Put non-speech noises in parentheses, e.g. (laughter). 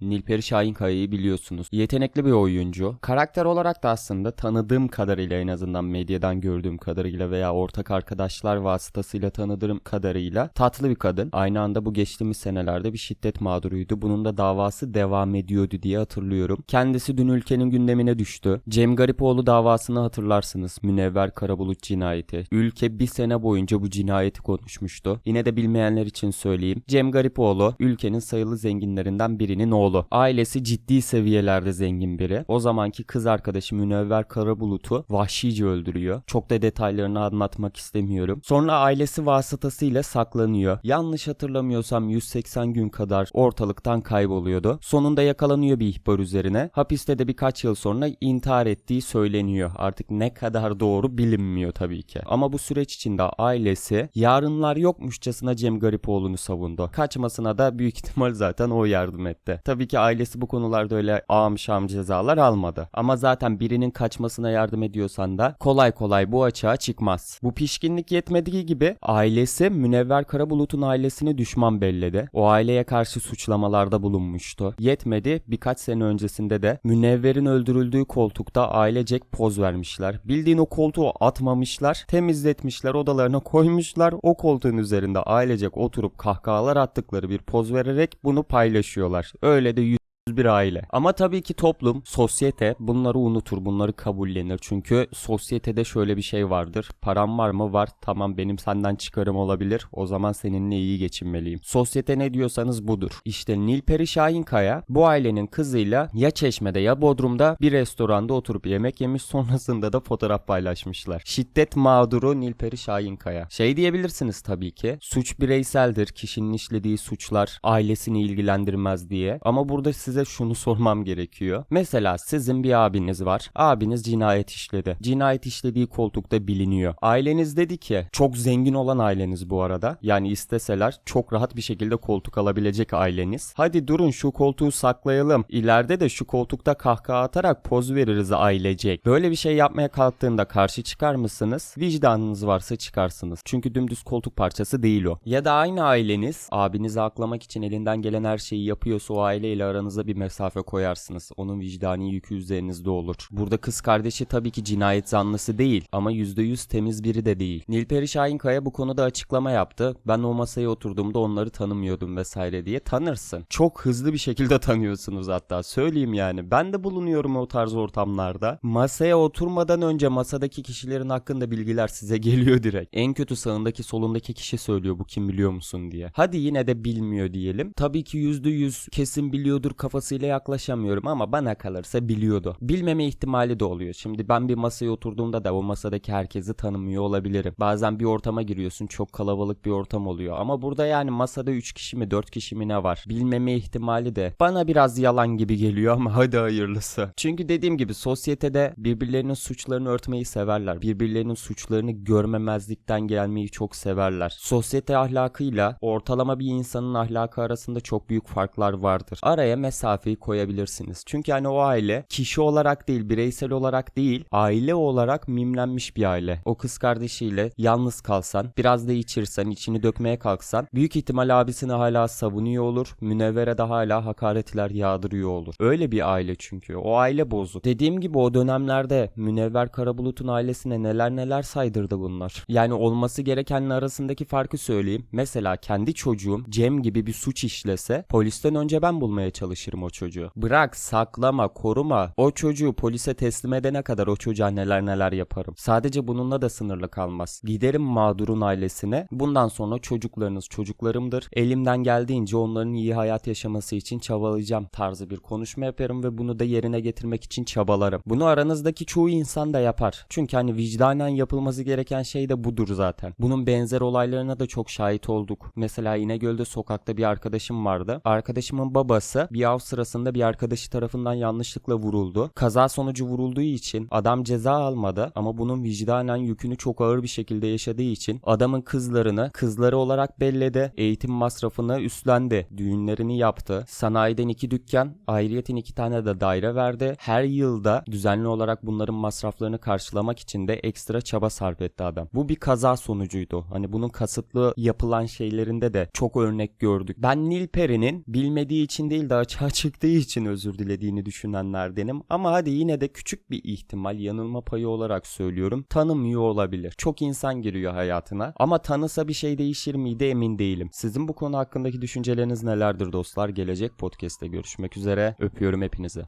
Nilperi Şahinkaya'yı biliyorsunuz. Yetenekli bir oyuncu. Karakter olarak da aslında tanıdığım kadarıyla en azından medyadan gördüğüm kadarıyla veya ortak arkadaşlar vasıtasıyla tanıdığım kadarıyla tatlı bir kadın. Aynı anda bu geçtiğimiz senelerde bir şiddet mağduruydu. Bunun da davası devam ediyordu diye hatırlıyorum. Kendisi dün ülkenin gündemine düştü. Cem Garipoğlu davasını hatırlarsınız. Münevver Karabulut cinayeti. Ülke bir sene boyunca bu cinayeti konuşmuştu. Yine de bilmeyenler için söyleyeyim. Cem Garipoğlu ülkenin sayılı zenginlerinden birinin. Ailesi ciddi seviyelerde zengin biri. O zamanki kız arkadaşı Münevver Karabulut'u vahşice öldürüyor. Çok da detaylarını anlatmak istemiyorum. Sonra ailesi vasıtasıyla saklanıyor. Yanlış hatırlamıyorsam 180 gün kadar ortalıktan kayboluyordu. Sonunda yakalanıyor bir ihbar üzerine. Hapiste de birkaç yıl sonra intihar ettiği söyleniyor. Artık ne kadar doğru bilinmiyor tabii ki. Ama bu süreç içinde ailesi yarınlar yokmuşçasına Cem Garipoğlu'nu savundu. Kaçmasına da büyük ihtimal zaten o yardım etti. Tabii ki ailesi bu konularda öyle ağam şam cezalar almadı. Ama zaten birinin kaçmasına yardım ediyorsan da kolay kolay bu açığa çıkmaz. Bu pişkinlik yetmediği gibi ailesi Münevver Karabulut'un ailesini düşman belledi. O aileye karşı suçlamalarda bulunmuştu. Yetmedi birkaç sene öncesinde de Münevver'in öldürüldüğü koltukta ailecek poz vermişler. Bildiğin o koltuğu atmamışlar, temizletmişler, odalarına koymuşlar. O koltuğun üzerinde ailecek oturup kahkahalar attıkları bir poz vererek bunu paylaşıyorlar. Öyle yüz bir aile. Ama tabii ki toplum, sosyete bunları unutur, bunları kabullenir. Çünkü sosyetede şöyle bir şey vardır. Param var mı? Var. Tamam benim senden çıkarım olabilir. O zaman seninle iyi geçinmeliyim. Sosyete ne diyorsanız budur. İşte Nilperi Şahinkaya bu ailenin kızıyla ya Çeşme'de ya Bodrum'da bir restoranda oturup yemek yemiş sonrasında da fotoğraf paylaşmışlar. Şiddet mağduru Nilperi Şahinkaya. Şey diyebilirsiniz tabii ki. Suç bireyseldir. Kişinin işlediği suçlar ailesini ilgilendirmez diye. Ama burada size şunu sormam gerekiyor. Mesela sizin bir abiniz var. Abiniz cinayet işledi. Cinayet işlediği koltukta biliniyor. Aileniz dedi ki çok zengin olan aileniz bu arada. Yani isteseler çok rahat bir şekilde koltuk alabilecek aileniz. Hadi durun şu koltuğu saklayalım. İleride de şu koltukta kahkaha atarak poz veririz ailecek. Böyle bir şey yapmaya kalktığında karşı çıkar mısınız? Vicdanınız varsa çıkarsınız. Çünkü dümdüz koltuk parçası değil o. Ya da aynı aileniz abinizi aklamak için elinden gelen her şeyi yapıyorsa o aileyle aranızda bir mesafe koyarsınız. Onun vicdani yükü üzerinizde olur. Burada kız kardeşi tabii ki cinayet zanlısı değil ama %100 temiz biri de değil. Nilperi Şahinkaya bu konuda açıklama yaptı. Ben o masaya oturduğumda onları tanımıyordum vesaire diye. Tanırsın. Çok hızlı bir şekilde (laughs) tanıyorsunuz hatta. Söyleyeyim yani. Ben de bulunuyorum o tarz ortamlarda. Masaya oturmadan önce masadaki kişilerin hakkında bilgiler size (laughs) geliyor direkt. En kötü sağındaki solundaki kişi söylüyor bu kim biliyor musun diye. Hadi yine de bilmiyor diyelim. Tabii ki %100 kesin biliyordur kafasıyla yaklaşamıyorum ama bana kalırsa biliyordu. Bilmeme ihtimali de oluyor. Şimdi ben bir masaya oturduğumda da o masadaki herkesi tanımıyor olabilirim. Bazen bir ortama giriyorsun çok kalabalık bir ortam oluyor. Ama burada yani masada 3 kişi mi 4 kişi mi ne var? Bilmeme ihtimali de bana biraz yalan gibi geliyor ama (laughs) hadi hayırlısı. Çünkü dediğim gibi sosyetede birbirlerinin suçlarını örtmeyi severler. Birbirlerinin suçlarını görmemezlikten gelmeyi çok severler. Sosyete ahlakıyla ortalama bir insanın ahlakı arasında çok büyük farklar vardır. Araya mesafeyi koyabilirsiniz. Çünkü hani o aile kişi olarak değil, bireysel olarak değil, aile olarak mimlenmiş bir aile. O kız kardeşiyle yalnız kalsan, biraz da içirsen, içini dökmeye kalksan büyük ihtimal abisini hala savunuyor olur. Münevvere de hala hakaretler yağdırıyor olur. Öyle bir aile çünkü. O aile bozuk. Dediğim gibi o dönemlerde Münevver Karabulut'un ailesine neler neler saydırdı bunlar. Yani olması gerekenle arasındaki farkı söyleyeyim. Mesela kendi çocuğum Cem gibi bir suç işlese polisten önce ben bulmaya çalışırım o çocuğu. Bırak saklama koruma o çocuğu polise teslim edene kadar o çocuğa neler neler yaparım. Sadece bununla da sınırlı kalmaz. Giderim mağdurun ailesine bundan sonra çocuklarınız çocuklarımdır. Elimden geldiğince onların iyi hayat yaşaması için çabalayacağım tarzı bir konuşma yaparım ve bunu da yerine getirmek için çabalarım. Bunu aranızdaki çoğu insan da yapar. Çünkü hani vicdanen yapılması gereken şey de budur zaten. Bunun benzer olaylarına da çok şahit olduk. Mesela İnegöl'de sokakta bir arkadaşım vardı. Arkadaşımın babası bir av sırasında bir arkadaşı tarafından yanlışlıkla vuruldu. Kaza sonucu vurulduğu için adam ceza almadı ama bunun vicdanen yükünü çok ağır bir şekilde yaşadığı için adamın kızlarını kızları olarak belledi. Eğitim masrafını üstlendi. Düğünlerini yaptı. Sanayiden iki dükkan, ayrıyeten iki tane de daire verdi. Her yılda düzenli olarak bunların masraflarını karşılamak için de ekstra çaba sarf etti adam. Bu bir kaza sonucuydu. Hani bunun kasıtlı yapılan şeylerinde de çok örnek gördük. Ben Nilperi'nin bilmediği için değil de açığa açığa çıktığı için özür dilediğini düşünenlerdenim. Ama hadi yine de küçük bir ihtimal yanılma payı olarak söylüyorum. Tanımıyor olabilir. Çok insan giriyor hayatına. Ama tanısa bir şey değişir miydi emin değilim. Sizin bu konu hakkındaki düşünceleriniz nelerdir dostlar? Gelecek podcast'te görüşmek üzere. Öpüyorum hepinizi.